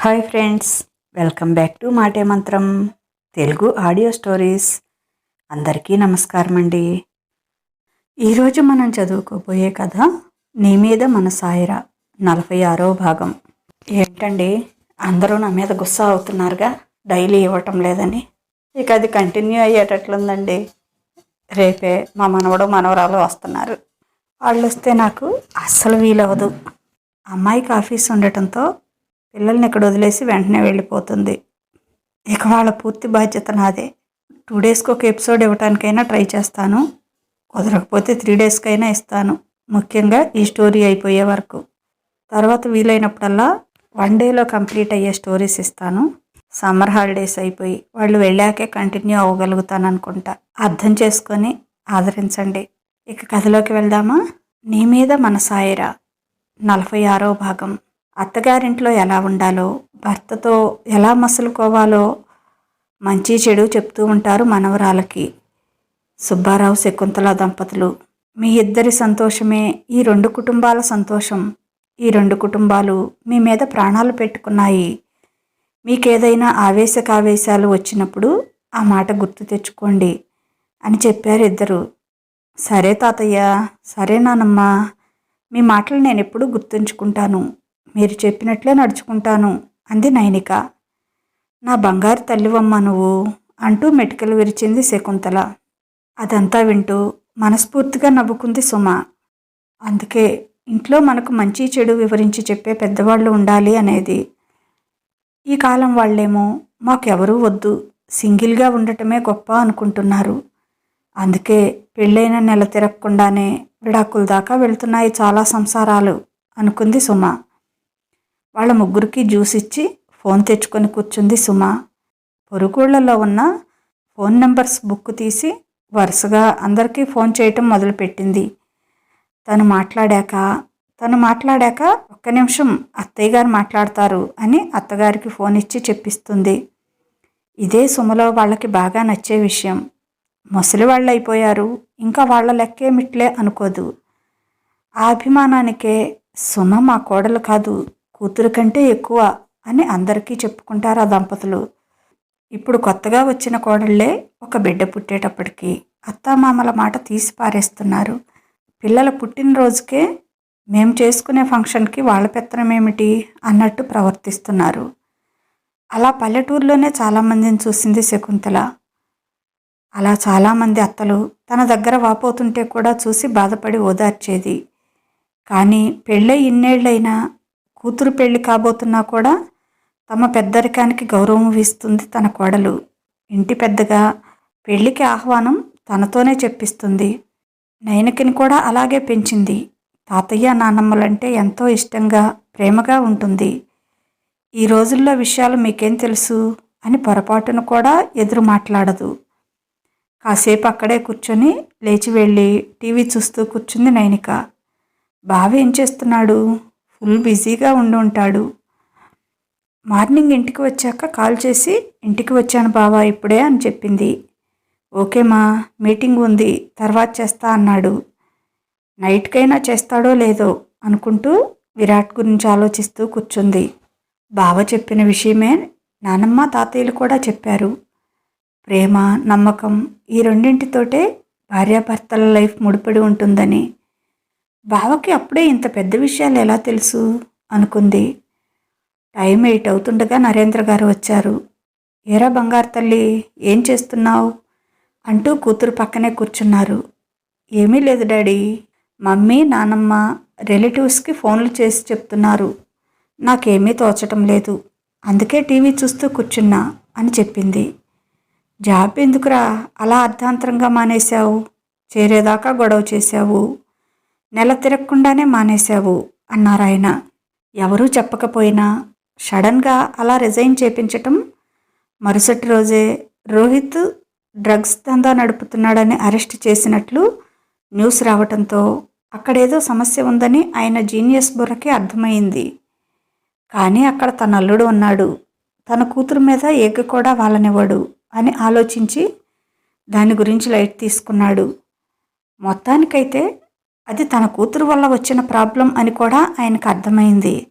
Hi friends welcome back to Maate Mantram Telugu audio stories. అందరికీ నమస్కారం అండి. ఈరోజు మనం చదువుకోబోయే కథ నీ మీద మన సాయిరా నలభై ఆరో భాగం. ఏంటండి అందరూ నా మీద గుస్సా అవుతున్నారుగా? డైలీ ఇవ్వటం లేదని. ఇక అది కంటిన్యూ అయ్యేటట్లుందండి. రేపే మా మనవడు మనవరాలు వస్తున్నారు. వాళ్ళు వస్తే నాకు అస్సలు వీలవదు అమ్మాయికి ఆఫీస్ ఉండటంతో పిల్లల్ని ఇక్కడ వదిలేసి వెంటనే వెళ్ళిపోతుంది. ఇక వాళ్ళ పూర్తి బాధ్యత నాదే. టూ డేస్కి ఒక ఎపిసోడ్ ఇవ్వటానికైనా ట్రై చేస్తాను. కుదరకపోతే త్రీ డేస్కైనా ఇస్తాను. ముఖ్యంగా ఈ స్టోరీ అయిపోయే వరకు. తర్వాత వీలైనప్పుడల్లా వన్ డేలో కంప్లీట్ అయ్యే స్టోరీస్ ఇస్తాను. సమ్మర్ హాలిడేస్ అయిపోయి వాళ్ళు వెళ్ళాకే కంటిన్యూ అవ్వగలుగుతాను అనుకుంటా అర్థం చేసుకొని ఆదరించండి. ఇక కథలోకి వెళ్దామా? నీ మీద మన సాయిరా నలభై ఆరో భాగం. అత్తగారింట్లో ఎలా ఉండాలో భర్తతో ఎలా మసులుకోవాలో మంచి చెడు చెప్తూ ఉంటారు మనవరాలకి. సుబ్బారావు శకుంతల దంపతులు. మీ ఇద్దరి సంతోషమే ఈ రెండు కుటుంబాల సంతోషం. ఈ రెండు కుటుంబాలు మీ మీద ప్రాణాలు పెట్టుకున్నాయి. మీకేదైనా ఆవేశకావేశాలు వచ్చినప్పుడు ఆ మాట గుర్తు తెచ్చుకోండి అని చెప్పారు ఇద్దరు. సరే తాతయ్య సరే నానమ్మ మీ మాటలు నేను ఎప్పుడూ గుర్తుంచుకుంటాను. మీరు చెప్పినట్లే నడుచుకుంటాను అంది నైనిక. నా బంగారు తల్లివమ్మ నువ్వు అంటూ మెటికలు విరిచింది శకుంతల. అదంతా వింటూ మనస్ఫూర్తిగా నవ్వుకుంది సుమ. అందుకే ఇంట్లో మనకు మంచి చెడు వివరించి చెప్పే పెద్దవాళ్ళు ఉండాలి అనేది. ఈ కాలం వాళ్ళేమో మాకెవరూ వద్దు సింగిల్గా ఉండటమే గొప్ప అనుకుంటున్నారు. అందుకే పెళ్ళైన నెల తిరగకుండానే విడాకుల దాకా వెళ్తున్నాయి చాలా సంసారాలు అనుకుంది సుమ. వాళ్ళ ముగ్గురికి జ్యూస్ ఇచ్చి ఫోన్ తెచ్చుకొని కూర్చుంది సుమ. పొరుగుళ్ళలో ఉన్న ఫోన్ నెంబర్స్ బుక్ తీసి వరుసగా అందరికీ ఫోన్ చేయటం మొదలుపెట్టింది. తను మాట్లాడాక తను మాట్లాడాక ఒక్క నిమిషం అత్తయ్య గారు మాట్లాడతారు అని అత్తగారికి ఫోన్ ఇచ్చి చెప్పిస్తుంది. ఇదే సుమలో వాళ్ళకి బాగా నచ్చే విషయం. ముసలి వాళ్ళు అయిపోయారు ఇంకా వాళ్ళ లెక్కేమిట్లే అనుకోదు. ఆ అభిమానానికే సుమ మా కోడలు కాదు. కూతురు కంటే ఎక్కువ అని అందరికీ చెప్పుకుంటారు ఆ దంపతులు. ఇప్పుడు కొత్తగా వచ్చిన కోడళ్ళే ఒక బిడ్డ పుట్టేటప్పటికి అత్తామామల మాట తీసి పారేస్తున్నారు. పిల్లల పుట్టినరోజుకే మేము చేసుకునే ఫంక్షన్కి వాళ్ళ పెత్తనం ఏమిటి అన్నట్టు ప్రవర్తిస్తున్నారు. అలా పల్లెటూరులోనే చాలామందిని చూసింది శకుంతల. అలా చాలామంది అత్తలు తన దగ్గర వాపోతుంటే కూడా చూసి బాధపడి ఓదార్చేది. కానీ పెళ్ళై ఇన్నేళ్ళైనా కూతురు పెళ్ళి కాబోతున్నా కూడా తమ పెద్దరికానికి గౌరవం ఇస్తుంది తన కోడలు. ఇంటి పెద్దగా పెళ్ళికి ఆహ్వానం తనతోనే చెప్పిస్తుంది. నయనకిని కూడా అలాగే పెంచింది. తాతయ్య నాన్నమ్మలంటే ఎంతో ఇష్టంగా ప్రేమగా ఉంటుంది. ఈ రోజుల్లో విషయాలు మీకేం తెలుసు? అని పొరపాటును కూడా ఎదురు మాట్లాడదు. కాసేపు అక్కడే కూర్చొని లేచి వెళ్ళి టీవీ చూస్తూ కూర్చుంది నైనిక బావ ఏం చేస్తున్నాడు? ఫుల్ బిజీగా ఉండి ఉంటాడు. మార్నింగ్ ఇంటికి వచ్చాక కాల్ చేసి ఇంటికి వచ్చాను బావా ఇప్పుడే అని చెప్పింది. ఓకేమా మీటింగ్ ఉంది తర్వాత చేస్తా అన్నాడు. నైట్కైనా చేస్తాడో లేదో అనుకుంటూ విరాట్ గురించి ఆలోచిస్తూ కూర్చుంది. బావ చెప్పిన విషయమే నానమ్మ తాతయ్యలు కూడా చెప్పారు. ప్రేమ నమ్మకం ఈ రెండింటితోటే భార్యాభర్తల లైఫ్ ముడిపడి ఉంటుందని. బావకి అప్పుడే ఇంత పెద్ద విషయాలు ఎలా తెలుసు? అనుకుంది. టైం ఎయిట్ అవుతుండగా నరేంద్ర గారు వచ్చారు. ఏరా బంగారు తల్లి ఏం చేస్తున్నావు? అంటూ కూతురు పక్కనే కూర్చున్నారు. ఏమీ లేదు డాడీ. మమ్మీ నానమ్మ రిలేటివ్స్కి ఫోన్లు చేసి చెప్తున్నారు. నాకేమీ తోచటం లేదు. అందుకే టీవీ చూస్తూ కూర్చున్నా అని చెప్పింది. జాబ్ ఎందుకురా? అలా అర్ధాంతరంగా మానేశావు. చేరేదాకా గొడవ చేశావు. నెల తిరగకుండానే మానేశావు అన్నారాయన ఎవరూ చెప్పకపోయినా సడన్గా అలా రిజైన్ చేపించటం మరుసటి రోజే రోహిత్ డ్రగ్స్ దందా నడుపుతున్నాడని అరెస్ట్ చేసినట్లు న్యూస్ రావటంతో అక్కడేదో సమస్య ఉందని ఆయన జీనియస్ బుర్రకి అర్థమైంది. కానీ అక్కడ తన అల్లుడు ఉన్నాడు. తన కూతురు మీద ఏగ కూడా వాళ్ళనివ్వడు అని ఆలోచించి దాని గురించి లైట్ తీసుకున్నాడు. మొత్తానికైతే అది తన కూతురు వల్ల వచ్చిన ప్రాబ్లం అని కూడా ఆయనకు అర్థమైంది.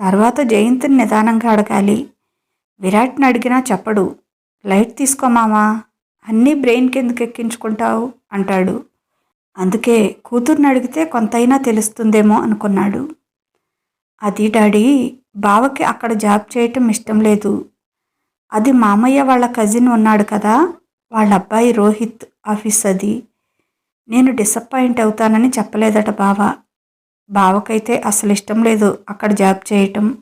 తర్వాత జయంతిని నిదానంగా అడగాలి. విరాట్ని అడిగినా చెప్పడు. లైట్ తీసుకో మామా అన్నీ బ్రెయిన్ కిందకి ఎక్కించుకుంటావు అంటాడు. అందుకే కూతుర్ని అడిగితే కొంతైనా తెలుస్తుందేమో అనుకున్నాడు. అది డాడీ బావకి అక్కడ జాబ్ చేయటం ఇష్టం లేదు. అది మామయ్య వాళ్ళ కజిన్ ఉన్నాడు కదా వాళ్ళ అబ్బాయి రోహిత్ ఆఫీస్ అది. నేను డిసప్పాయింట్ అవుతానని చెప్పలేదట బావ. బావకైతే అసలు ఇష్టం లేదు అక్కడ జాబ్ చేయటం.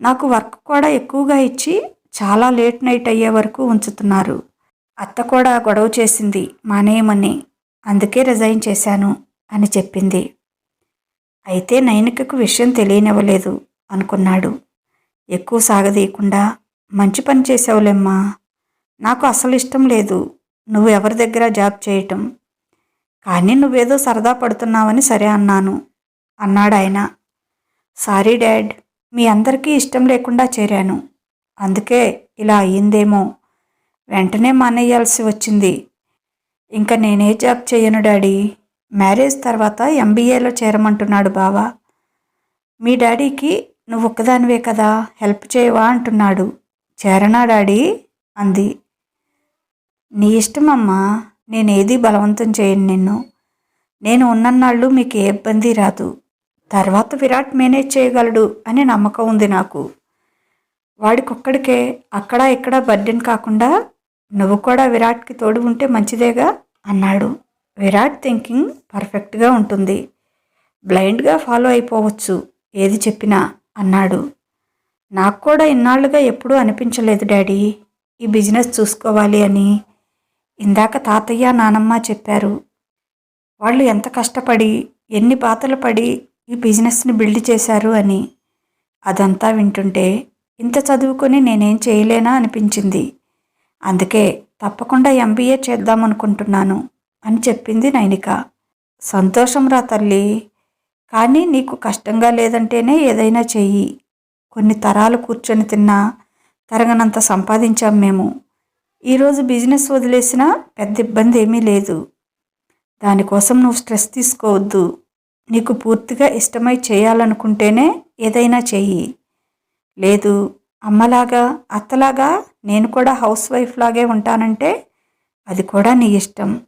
నాకు వర్క్ కూడా ఎక్కువగా ఇచ్చి చాలా లేట్ నైట్ అయ్యే వరకు ఉంచుతున్నారు. అత్త కూడా గొడవ చేసింది మానేయమని. అందుకే రిజైన్ చేశాను అని చెప్పింది. అయితే నైనికకు విషయం తెలియనివ్వలేదు అనుకున్నాడు. ఎక్కువ సాగదీయకుండా మంచి పని చేసావులేమ్మా నాకు అసలు ఇష్టం లేదు. నువ్వు ఎవరి దగ్గర జాబ్ చేయటం? కానీ నువ్వేదో సరదా పడుతున్నావని సరే అన్నాను. అన్నాడు ఆయన. సారీ డాడ్ మీ అందరికీ ఇష్టం లేకుండా చేరాను. అందుకే ఇలా అయ్యిందేమో. వెంటనే మానేయాల్సి వచ్చింది. ఇంకా నేనే జాబ్ చేయను డాడీ. మ్యారేజ్ తర్వాత ఎంబీఏలో చేరమంటున్నాడు బావా. మీ డాడీకి నువ్వు ఒక్కదానివే కదా హెల్ప్ చేయవా అంటున్నాడు. చేరనా డాడీ? అంది. నీ ఇష్టమమ్మా. నేనేది బలవంతం చేయను నిన్ను. నేను ఉన్నన్నాళ్ళు మీకు ఏ ఇబ్బంది రాదు. తర్వాత విరాట్ మేనేజ్ చేయగలడు అని నమ్మకం ఉంది నాకు. వాడికొక్కడికే అక్కడ ఇక్కడ బర్డెన్ కాకుండా నువ్వు కూడా విరాట్కి తోడు ఉంటే మంచిదేగా అన్నాడు. విరాట్ థింకింగ్ పర్ఫెక్ట్గా ఉంటుంది. బ్లైండ్గా ఫాలో అయిపోవచ్చు. ఏది చెప్పినా అన్నాడు. నాకు కూడా ఇన్నాళ్ళుగా ఎప్పుడూ అనిపించలేదు డాడీ. ఈ బిజినెస్ చూసుకోవాలి అని. ఇందాక తాతయ్య నానమ్మ చెప్పారు. వాళ్ళు ఎంత కష్టపడి ఎన్ని బాధలు పడి ఈ బిజినెస్ని బిల్డ్ చేశారు అని. అదంతా వింటుంటే ఇంత చదువుకొని నేనేం చేయలేనా అనిపించింది. అందుకే తప్పకుండా ఎంబీఏ చేద్దామనుకుంటున్నాను అని చెప్పింది నైనిక. సంతోషం రా తల్లి కానీ నీకు కష్టంగా లేదంటేనే ఏదైనా చెయ్యి. కొన్ని తరాలు కూర్చొని తిన్నా తరగనంత సంపాదించాం మేము. ఈరోజు బిజినెస్ వదిలేసినా పెద్ద ఇబ్బంది ఏమీ లేదు. దానికోసం నువ్వు స్ట్రెస్ తీసుకోవద్దు. నీకు పూర్తిగా ఇష్టమై చేయాలనుకుంటేనే ఏదైనా చెయ్యి. లేదు అమ్మలాగా అత్తలాగా నేను కూడా హౌస్ వైఫ్ లాగే ఉంటానంటే అది కూడా నీ ఇష్టం.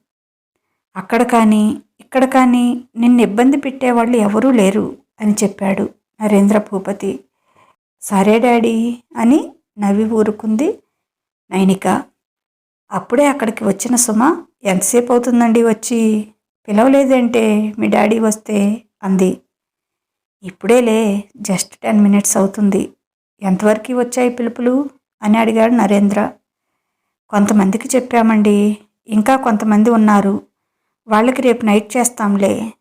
అక్కడ కానీ ఇక్కడ కానీ నిన్ను ఇబ్బంది పెట్టేవాళ్ళు ఎవరూ లేరు అని చెప్పాడు నరేంద్ర భూపతి. సరే డాడీ అని నవ్వి ఊరుకుంది నైనిక. అప్పుడే అక్కడికి వచ్చిన సుమ ఎంతసేపు అవుతుందండి వచ్చి? పిలవలేదంటే మీ డాడీ వస్తే? అంది. ఇప్పుడేలే జస్ట్ టెన్ మినిట్స్ అవుతుంది. ఎంతవరకు వచ్చాయి పిలుపులు? అని అడిగాడు నరేంద్ర. కొంతమందికి చెప్పామండి. ఇంకా కొంతమంది ఉన్నారు. వాళ్ళకి రేపు నైట్ చేస్తాంలే.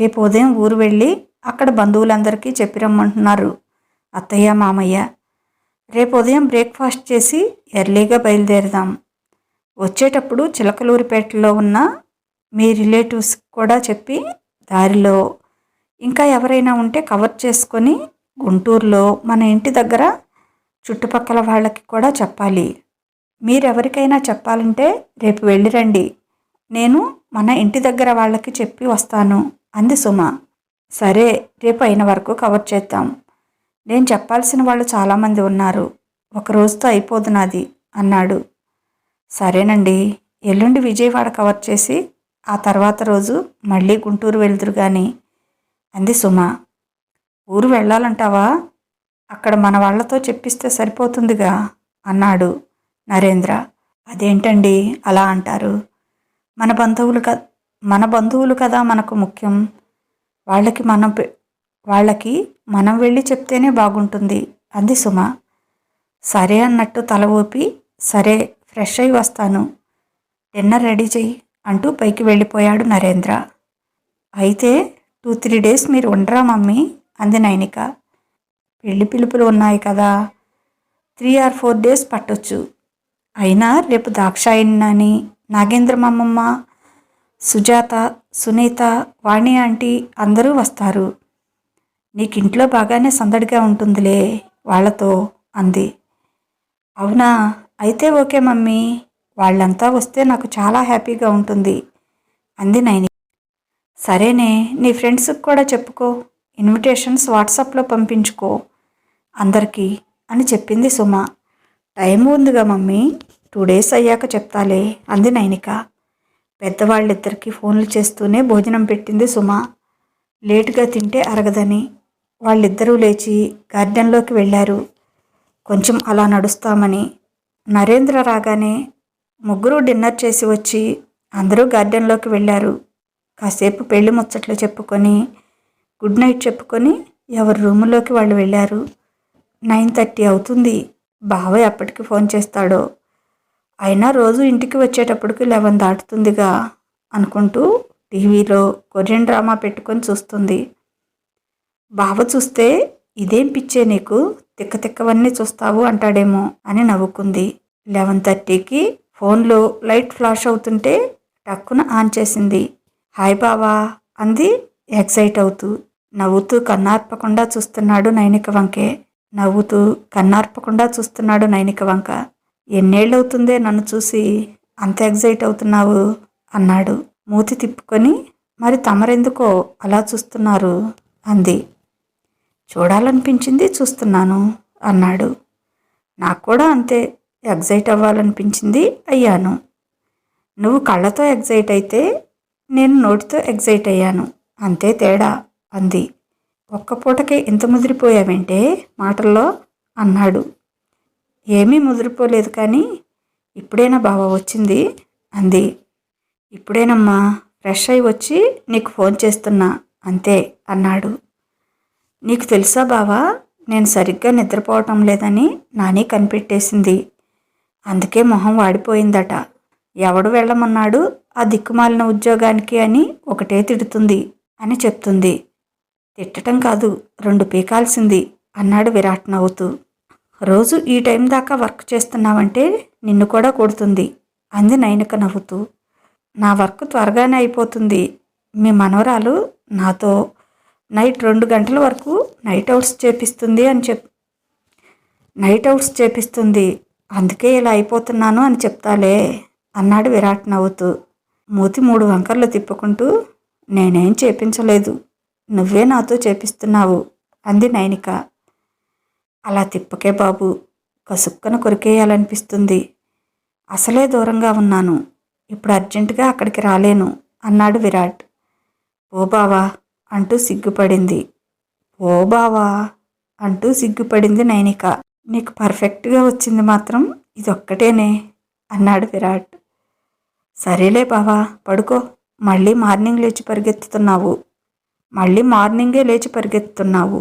రేపు ఉదయం ఊరు వెళ్ళి అక్కడ బంధువులందరికీ చెప్పి రమ్మంటున్నారు అత్తయ్య మామయ్య. రేపు ఉదయం బ్రేక్ఫాస్ట్ చేసి ఎర్లీగా బయలుదేరదాం. వచ్చేటప్పుడు చిలకలూరిపేటలో ఉన్న మీ రిలేటివ్స్ కూడా చెప్పి దారిలో ఇంకా ఎవరైనా ఉంటే కవర్ చేసుకొని గుంటూరులో మన ఇంటి దగ్గర చుట్టుపక్కల వాళ్ళకి కూడా చెప్పాలి. మీరెవరికైనా చెప్పాలంటే రేపు వెళ్ళిరండి నేను మన ఇంటి దగ్గర వాళ్ళకి చెప్పి వస్తాను అంది సుమ. సరే రేపు అయిన వరకు కవర్ చేద్దాం. నేను చెప్పాల్సిన వాళ్ళు చాలామంది ఉన్నారు. ఒక రోజుతో అయిపోదు నాది అన్నాడు. సరేనండి. ఎల్లుండి విజయవాడ కవర్ చేసి ఆ తర్వాత రోజు మళ్ళీ గుంటూరు వెళ్తురు కానీ అంది సుమ. ఊరు వెళ్ళాలంటావా? అక్కడ మన వాళ్ళతో చెప్పిస్తే సరిపోతుందిగా అన్నాడు నరేంద్ర. అదేంటండి అలా అంటారు? మన బంధువులు క మన బంధువులు కదా మనకు ముఖ్యం. వాళ్ళకి మనం వాళ్ళకి మనం వెళ్ళి చెప్తేనే బాగుంటుంది. అంది సుమ. సరే అన్నట్టు తల ఊపి సరే ఫ్రెష్ అయి వస్తాను. డిన్నర్ రెడీ చెయ్యి అంటూ పైకి వెళ్ళిపోయాడు నరేంద్ర. అయితే టూ త్రీ డేస్ మీరు ఉండరా మమ్మీ? అంది నైనిక. పెళ్ళి పిలుపులు ఉన్నాయి కదా. త్రీ ఆర్ ఫోర్ డేస్ పట్టొచ్చు. అయినా రేపు దాక్షాయిని నాగేంద్ర మామమ్మ సుజాత సునీత వాణి ఆంటీ అందరూ వస్తారు. నీకు ఇంట్లో బాగానే సందడిగా ఉంటుందిలే వాళ్ళతో అంది. అవునా? అయితే ఓకే మమ్మీ వాళ్ళంతా వస్తే నాకు చాలా హ్యాపీగా ఉంటుంది. అంది నైని. సరేనే నీ ఫ్రెండ్స్కి కూడా చెప్పుకో ఇన్విటేషన్స్ వాట్సాప్లో పంపించుకో అందరికీ అని చెప్పింది సుమ. టైం ఉందిగా మమ్మీ టూ డేస్ అయ్యాక చెప్తాలే అంది నైనిక. పెద్దవాళ్ళిద్దరికీ ఫోన్లు చేస్తూనే భోజనం పెట్టింది సుమ. లేటుగా తింటే అరగదని వాళ్ళిద్దరూ లేచి గార్డెన్లోకి వెళ్ళారు. కొంచెం అలా నడుస్తామని నరేంద్ర రాగానే ముగ్గురు డిన్నర్ చేసి వచ్చి అందరూ గార్డెన్లోకి వెళ్ళారు. కాసేపు పెళ్ళి ముచ్చట్లు చెప్పుకొని గుడ్ నైట్ చెప్పుకొని ఎవరి రూములోకి వాళ్ళు వెళ్ళారు. నైన్ థర్టీ అవుతుంది. బావయ్య అప్పటికి ఫోన్ చేస్తాడో. అయినా రోజు ఇంటికి వచ్చేటప్పటికి లెవెన్ దాటుతుందిగా అనుకుంటూ టీవీలో కొరియన్ డ్రామా పెట్టుకొని చూస్తుంది. బావ చూస్తే ఇదేం పిచ్చే నీకు? తిక్క తిక్కవన్నీ చూస్తావు అంటాడేమో అని నవ్వుకుంది. లెవెన్ థర్టీకి ఫోన్లో లైట్ ఫ్లాష్ అవుతుంటే టక్కున ఆన్ చేసింది. హాయ్ బావా అంది ఎక్సైట్ అవుతూ. నవ్వుతూ కన్నార్పకుండా చూస్తున్నాడు నైనిక వంకే. నవ్వుతూ కన్నార్పకుండా చూస్తున్నాడు నైనిక వంక. ఎన్నేళ్ళవుతుందే నన్ను చూసి అంత ఎగ్జైట్ అవుతున్నావు అన్నాడు. మూతి తిప్పుకొని మరి తమరెందుకో అలా చూస్తున్నారు అంది. చూడాలనిపించింది చూస్తున్నాను అన్నాడు. నాకు కూడా అంతే ఎగ్జైట్ అవ్వాలనిపించింది అయ్యాను. నువ్వు కళ్ళతో ఎగ్జైట్ అయితే నేను నోటితో ఎగ్జైట్ అయ్యాను. అంతే తేడా అంది. ఒక్క పూటకే ఇంత ముదిరిపోయావంటే మాటల్లో అన్నాడు. ఏమీ ముదిరిపోలేదు కానీ ఇప్పుడేనా బావ వచ్చింది? అంది. ఇప్పుడేనమ్మా ఫ్రెష్ అయి వచ్చి నీకు ఫోన్ చేస్తున్నా అంతే అన్నాడు. నీకు తెలుసా బావా? నేను సరిగ్గా నిద్రపోవటం లేదని నాని కనిపెట్టేసింది. అందుకే మొహం వాడిపోయిందట. ఎవడు వెళ్ళమన్నాడు? ఆ దిక్కుమాలిన ఉద్యోగానికి అని ఒకటే తిడుతుంది అని చెప్తుంది. తిట్టటం కాదు రెండు పీకాల్సింది అన్నాడు విరాట్ నవ్వుతూ. రోజు ఈ టైం దాకా వర్క్ చేస్తున్నావంటే నిన్ను కూడా కొడుతుంది అంది నైనక నవ్వుతూ. నా వర్క్ త్వరగానే అయిపోతుంది. మీ మనవరాలు నాతో నైట్ రెండు గంటల వరకు నైట్ అవుట్స్ చేపిస్తుంది అని చెప్ నైట్ అవుట్స్ చేపిస్తుంది. అందుకే ఇలా అయిపోతున్నాను అని చెప్తాలే అన్నాడు విరాట్ నవ్వుతూ. మూతి మూడు వంకర్లు తిప్పుకుంటూ నేనేం చేపించలేదు. నువ్వే నాతో చేపిస్తున్నావు అంది నైనిక. అలా తిప్పకే బాబు కసుక్కన కొరికేయాలనిపిస్తుంది. అసలే దూరంగా ఉన్నాను. ఇప్పుడు అర్జెంటుగా అక్కడికి రాలేను అన్నాడు విరాట్. ఓ బావా అంటూ సిగ్గుపడింది. ఓ బావా! అంటూ సిగ్గుపడింది నైనిక. నీకు పర్ఫెక్ట్గా వచ్చింది మాత్రం ఇదొక్కటేనే అన్నాడు విరాట్. సరేలే బావా పడుకో. మళ్ళీ మార్నింగ్ లేచి పరిగెత్తుతున్నావు. మళ్ళీ మార్నింగే లేచి పరిగెత్తుతున్నావు.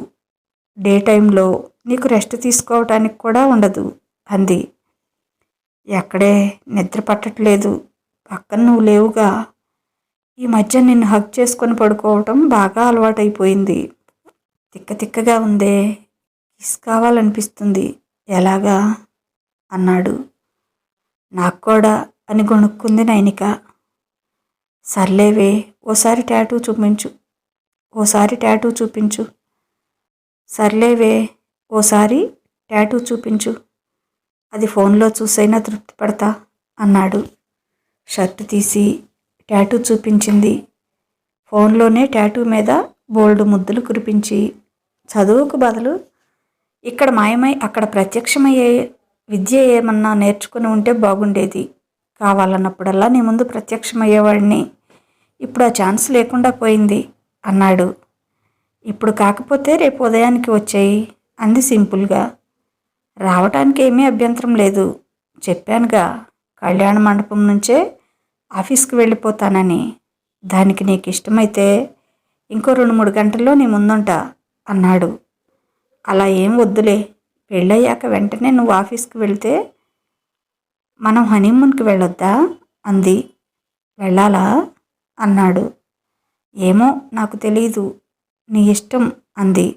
డే టైంలో నీకు రెస్ట్ తీసుకోవటానికి కూడా ఉండదు అంది. ఎక్కడే? నిద్ర పట్టట్లేదు. పక్కన నువ్వు లేవుగా. ఈ మధ్య నిన్ను హక్ చేసుకొని పడుకోవటం బాగా అలవాటైపోయింది. తిక్క తిక్కగా ఉందే. కిస్ కావాలనిపిస్తుంది. ఎలాగా? అన్నాడు. నాకు కూడా అని గొణుక్కుంది నైనిక. సర్లేవే ఓసారి టాటూ చూపించు. ఓసారి టాటూ చూపించు. సర్లేవే ఓసారి టాటూ చూపించు. అది ఫోన్లో చూసైనా తృప్తి పడతా అన్నాడు. షర్టు తీసి ట్యాటూ చూపించింది. ఫోన్లోనే ట్యాటూ మీద బోల్డ్ ముద్దులు కురిపించి చదువుకు బదులు ఇక్కడ మాయమై అక్కడ ప్రత్యక్షమయ్యే విద్య ఏమన్నా నేర్చుకుని ఉంటే బాగుండేది. కావాలన్నప్పుడల్లా నీ ముందు ప్రత్యక్షమయ్యేవాడిని. ఇప్పుడు ఆ ఛాన్స్ లేకుండా పోయింది అన్నాడు. ఇప్పుడు కాకపోతే రేపు ఉదయానికి వచ్చాయి అంది సింపుల్గా. రావటానికి ఏమీ అభ్యంతరం లేదు. చెప్పానుగా కళ్యాణ మండపం నుంచే ఆఫీస్కి వెళ్ళిపోతానని. దానికి నీకు ఇష్టమైతే ఇంకో రెండు మూడు గంటల్లో నీ ముందుంటా అన్నాడు. అలా ఏం వద్దులే. పెళ్ళయ్యాక వెంటనే నువ్వు ఆఫీస్కి వెళ్తే మనం హనీమూన్కి వెళ్ళొద్దా? అంది. వెళ్ళాలా? అన్నాడు. ఏమో నాకు తెలీదు. నీ ఇష్టం అంది.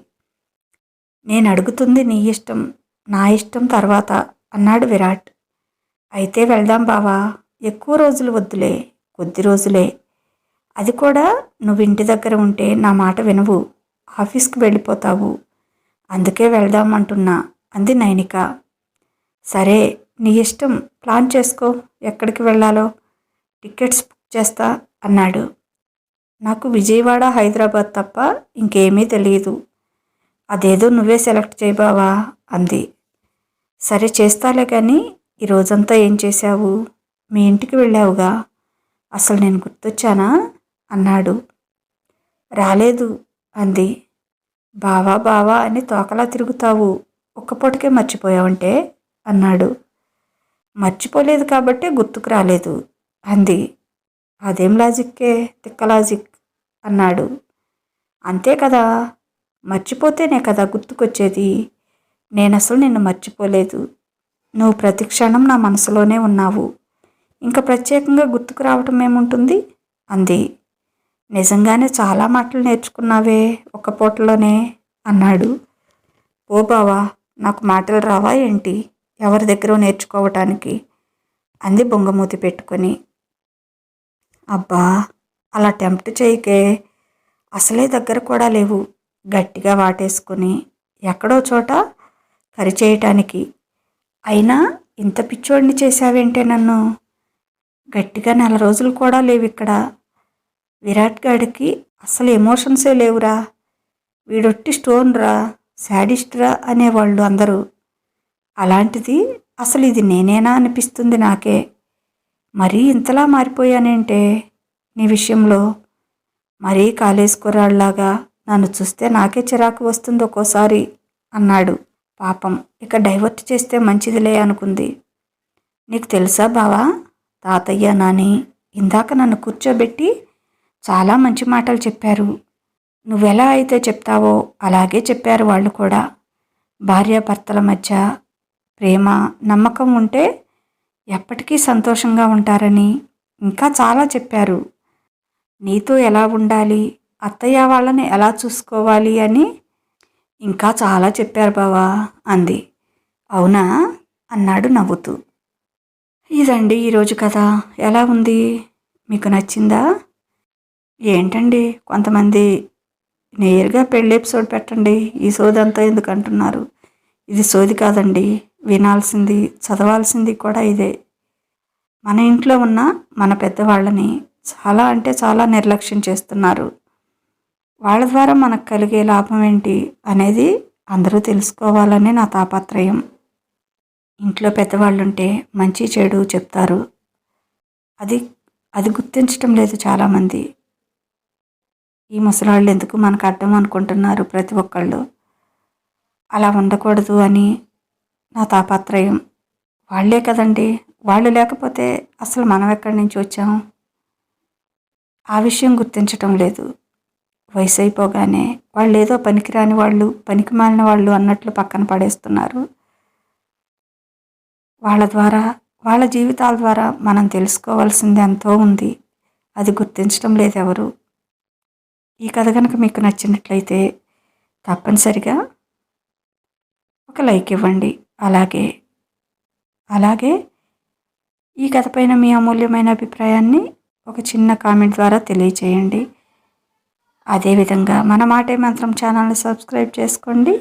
నేను అడుగుతుంది నీ ఇష్టం నా ఇష్టం తర్వాత అన్నాడు విరాట్. అయితే వెళ్దాం బావా. ఎక్కువ రోజులు వద్దులే కొద్ది రోజులే. అది కూడా నువ్వు ఇంటి దగ్గర ఉంటే నా మాట వినవు. ఆఫీస్కి వెళ్ళిపోతావు. అందుకే వెళ్దాం అంటున్నా అంది నైనిక. సరే నీ ఇష్టం. ప్లాన్ చేసుకో. ఎక్కడికి వెళ్ళాలో. టికెట్స్ బుక్ చేస్తా అన్నాడు. నాకు విజయవాడ హైదరాబాద్ తప్ప ఇంకేమీ తెలియదు అదేదో నువ్వే సెలెక్ట్ చేయబావా అంది. సరే చేస్తాలే కానీ ఈ రోజంతా ఏం చేశావు? మీ ఇంటికి వెళ్ళావుగా? అసలు నేను గుర్తొచ్చానా? అన్నాడు. రాలేదు అంది. బావా బావా అని తోకలా తిరుగుతావు. ఒక్కపూటకే మర్చిపోయావంటే? అన్నాడు. మర్చిపోలేదు కాబట్టే గుర్తుకు రాలేదు అంది. అదేం లాజిక్కే? తిక్క లాజిక్ అన్నాడు. అంతే కదా? మర్చిపోతేనే కదా గుర్తుకొచ్చేది? నేను అసలు నిన్ను మర్చిపోలేదు. నువ్వు ప్రతి క్షణం నా మనసులోనే ఉన్నావు. ఇంకా ప్రత్యేకంగా గుర్తుకు రావటం ఏముంటుంది? అంది. నిజంగానే చాలా మాటలు నేర్చుకున్నావే ఒక్క పూటలోనే అన్నాడు. ఓ బావా నాకు మాటలు రావా ఏంటి? ఎవరి దగ్గర నేర్చుకోవటానికి? అంది బొంగమూతి పెట్టుకొని. అబ్బా అలా టెంప్ట్ చేయకే అసలే దగ్గర కూడా లేవు. గట్టిగా వాటేసుకుని ఎక్కడో చోట కరి చేయటానికి అయినా ఇంత పిచ్చోడిని చేశావేంటే నన్ను? గట్టిగా నెల రోజులు కూడా లేవు ఇక్కడ. విరాట్ గాడికి అసలు ఎమోషన్సే లేవురా. వీడొట్టి స్టోన్ రా శాడిస్ట్ రా అనేవాళ్ళు అందరూ. అలాంటిది అసలు ఇది నేనేనా అనిపిస్తుంది నాకే. మరీ ఇంతలా మారిపోయానేంటే నీ విషయంలో? మరీ కాలేజ్ కుర్రాళ్ళలాగా నన్ను చూస్తే నాకే చిరాకు వస్తుంది ఒక్కోసారి అన్నాడు పాపం. ఇక డైవర్ట్ చేస్తే మంచిదిలే అనుకుంది. నీకు తెలుసా బావా? తాతయ్య నాని ఇందాక నన్ను కూర్చోబెట్టి చాలా మంచి మాటలు చెప్పారు. నువ్వెలా అయితే చెప్తావో అలాగే చెప్పారు వాళ్ళు కూడా. భార్యాభర్తల మధ్య ప్రేమ నమ్మకం ఉంటే ఎప్పటికీ సంతోషంగా ఉంటారని ఇంకా చాలా చెప్పారు. నీతో ఎలా ఉండాలి అత్తయ్య వాళ్ళని ఎలా చూసుకోవాలి అని ఇంకా చాలా చెప్పారు బావా అంది. అవునా? అన్నాడు నవ్వుతూ. ఇదండి ఈరోజు కథ. ఎలా ఉంది? మీకు నచ్చిందా? ఏంటండి? కొంతమంది నేరుగా పెళ్ళి ఎపిసోడ్ పెట్టండి. ఈ సోది అంతా ఎందుకు అంటున్నారు? ఇది సోది కాదండి. వినాల్సింది చదవాల్సింది కూడా ఇదే. మన ఇంట్లో ఉన్న మన పెద్దవాళ్ళని చాలా అంటే చాలా నిర్లక్ష్యం చేస్తున్నారు. వాళ్ళ ద్వారా మనకు కలిగే లాభం ఏంటి అనేది అందరూ తెలుసుకోవాలని నా తాపత్రయం. ఇంట్లో పెద్దవాళ్ళు ఉంటే మంచి చెడు చెప్తారు. అది అది గుర్తించటం లేదు చాలామంది. ఈ ముసలాళ్ళు ఎందుకు మనకు అర్థం అనుకుంటున్నారు ప్రతి ఒక్కళ్ళు? అలా ఉండకూడదు అని నా తాపత్రయం. వాళ్ళే కదండి. వాళ్ళు లేకపోతే అసలు మనం ఎక్కడి నుంచి వచ్చాం? ఆ విషయం గుర్తించటం లేదు. వయసు అయిపోగానే వాళ్ళు ఏదో పనికిరాని వాళ్ళు పనికి మాలిన వాళ్ళు అన్నట్లు పక్కన పడేస్తున్నారు. వాళ్ళ ద్వారా వాళ్ళ జీవితాల ద్వారా మనం తెలుసుకోవాల్సింది ఎంతో ఉంది. అది గుర్తించడం లేదు ఎవరు ఈ కథ కనుక మీకు నచ్చినట్లయితే తప్పనిసరిగా ఒక లైక్ ఇవ్వండి. అలాగే అలాగే ఈ కథ పైన మీ అమూల్యమైన అభిప్రాయాన్ని ఒక చిన్న కామెంట్ ద్వారా తెలియచేయండి. అదేవిధంగా మన మాటే మంత్రం ఛానల్ని సబ్స్క్రైబ్ చేసుకోండి.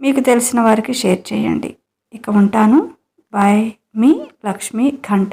మీకు తెలిసిన వారికి షేర్ చేయండి. ఇక ఉంటాను. బాయ్ మీ లక్ష్మి ఘంట.